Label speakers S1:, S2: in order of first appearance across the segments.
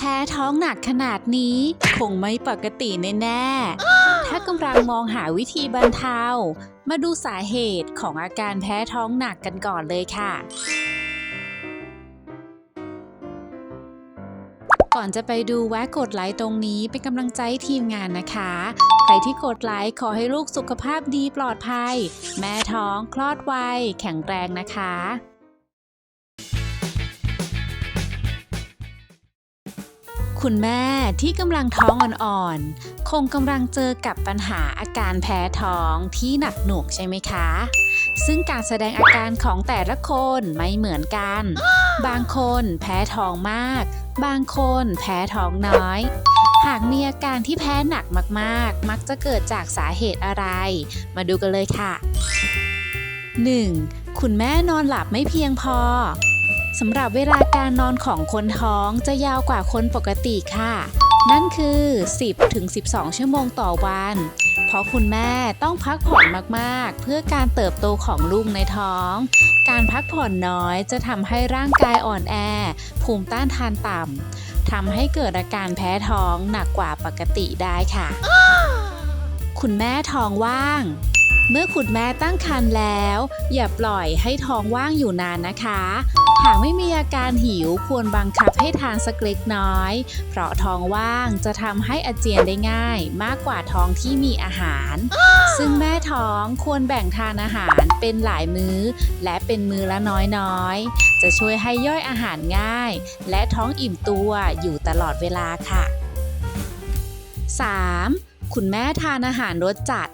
S1: พ้ท้องหนักขนาดนี้ คงไม่ปกติแน่ๆ ถ้ากำลังมองหาวิธีบรรเทา มาดูสาเหตุของอาการแพ้ท้องหนักกันก่อนเลยค่ะก่อนจะไปดูแวะกดไลค์ตรงนี้เป็นกำลังใจทีมงานนะคะ ใครที่กดไลค์ขอให้ลูกสุขภาพดีปลอดภัย แม่ท้องคลอดไวแข็งแรงนะคะ คุณแม่ที่กำลังท้องอ่อนๆ คงกำลังเจอกับปัญหาอาการแพ้ท้องที่หนักหน่วงใช่ไหมคะ ซึ่งการแสดงอาการของแต่ละคนไม่เหมือนกัน บางคนแพ้ท้องมาก บางคนแพ้ท้องน้อย หากมีอาการที่แพ้หนักมากๆ มักจะเกิดจากสาเหตุอะไร มาดูกันเลยค่ะ 1. คุณแม่นอนหลับไม่เพียงพอ สำหรับเวลาการนอนของคนท้องจะยาวกว่าคนปกติค่ะ นั่นคือ 10-12 ชั่วโมงต่อวัน เพราะคุณแม่ต้องพักผ่อนมากๆ เพื่อการเติบโตของลูกในท้อง การพักผ่อนน้อยจะทำให้ร่างกายอ่อนแอ ภูมิต้านทานต่ำทำให้เกิดอาการแพ้ท้องหนักกว่าปกติได้ค่ะ คุณแม่ท้องว่าง เมื่อคุณแม่ตั้งครรภ์แล้ว อย่าปล่อยให้ท้องว่างอยู่นานนะคะ หากไม่มีอาการหิวควรบังคับให้ทานสักเล็กน้อย เพราะท้องว่างจะทำให้อาเจียนได้ง่าย มากกว่าท้องที่มีอาหาร ซึ่งแม่ท้องควรแบ่งทานอาหารเป็นหลายมื้อ และเป็นมื้อละน้อยๆ จะช่วยให้ย่อยอาหารง่าย และท้องอิ่มตัวอยู่ตลอดเวลาค่ะ 3. คุณแม่ทานอาหารรสจัด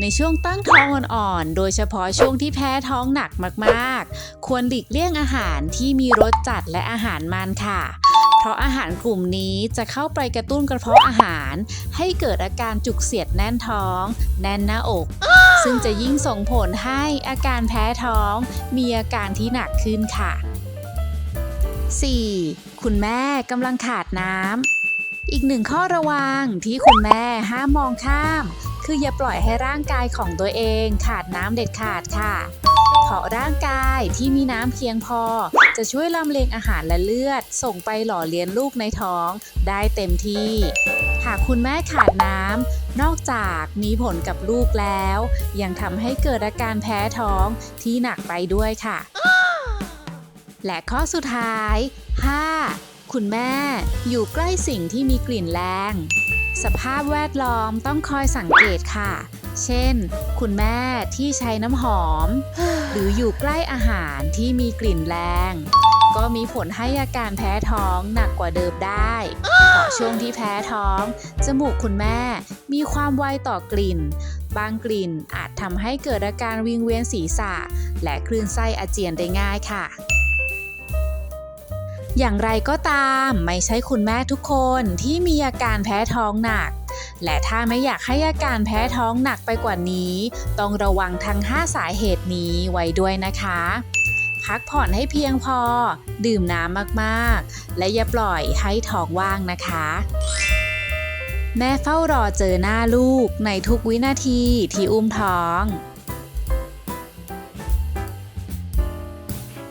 S1: ในช่วงตั้งท้องอ่อนๆ โดยเฉพาะช่วงที่แพ้ท้องหนักมากๆ ควรหลีกเลี่ยงอาหารที่มีรสจัดและอาหารมันค่ะ เพราะอาหารกลุ่มนี้จะเข้าไปกระตุ้นกระเพาะอาหาร ให้เกิดอาการจุกเสียดแน่นท้อง แน่นหน้าอก ซึ่งจะยิ่งส่งผลให้อาการแพ้ท้อง มีอาการที่หนักขึ้นค่ะ 4. คุณแม่กำลังขาดน้ำอีกหนึ่งข้อระวังที่คุณแม่ห้ามมองข้าม คืออย่าปล่อยให้ร่างกายของตัวเองขาดน้ำเด็ดขาดค่ะเพราะร่างกายที่มีน้ำเพียงพอ จะช่วยลำเลียงอาหารและเลือด ส่งไปหล่อเลี้ยงลูกในท้องได้เต็มที่ หากคุณแม่ขาดน้ำนอกจากมีผลกับลูกแล้ว ยังทำให้เกิดอาการแพ้ท้องที่หนักไปด้วยค่ะ และข้อสุดท้าย 5. คุณแม่อยู่ใกล้สิ่งที่มีกลิ่นแรง สภาพแวดล้อมต้องคอยสังเกตค่ะ เช่น คุณแม่ที่ใช้น้ำหอม หรืออยู่ใกล้อาหารที่มีกลิ่นแรง ก็มีผลให้อาการแพ้ท้องหนักกว่าเดิมได้เพราะช่วงที่แพ้ท้อง จมูกคุณแม่มีความไวต่อกลิ่น บางกลิ่นอาจทำให้เกิดอาการวิงเวียนศีรษะ และคลื่นไส้อาเจียนได้ง่ายค่ะ อย่างไรก็ตามไม่ใช่คุณแม่ทุกคนที่มีอาการแพ้ท้องหนัก และถ้าไม่อยากให้อาการแพ้ท้องหนักไปกว่านี้ ต้องระวังทั้ง 5 สาเหตุนี้ไว้ด้วยนะคะ พักผ่อนให้เพียงพอ ดื่มน้ำมากๆ และอย่าปล่อยให้ท้องว่างนะคะแม่เฝ้ารอเจอหน้าลูกในทุกวินาทีที่อุ้มท้อง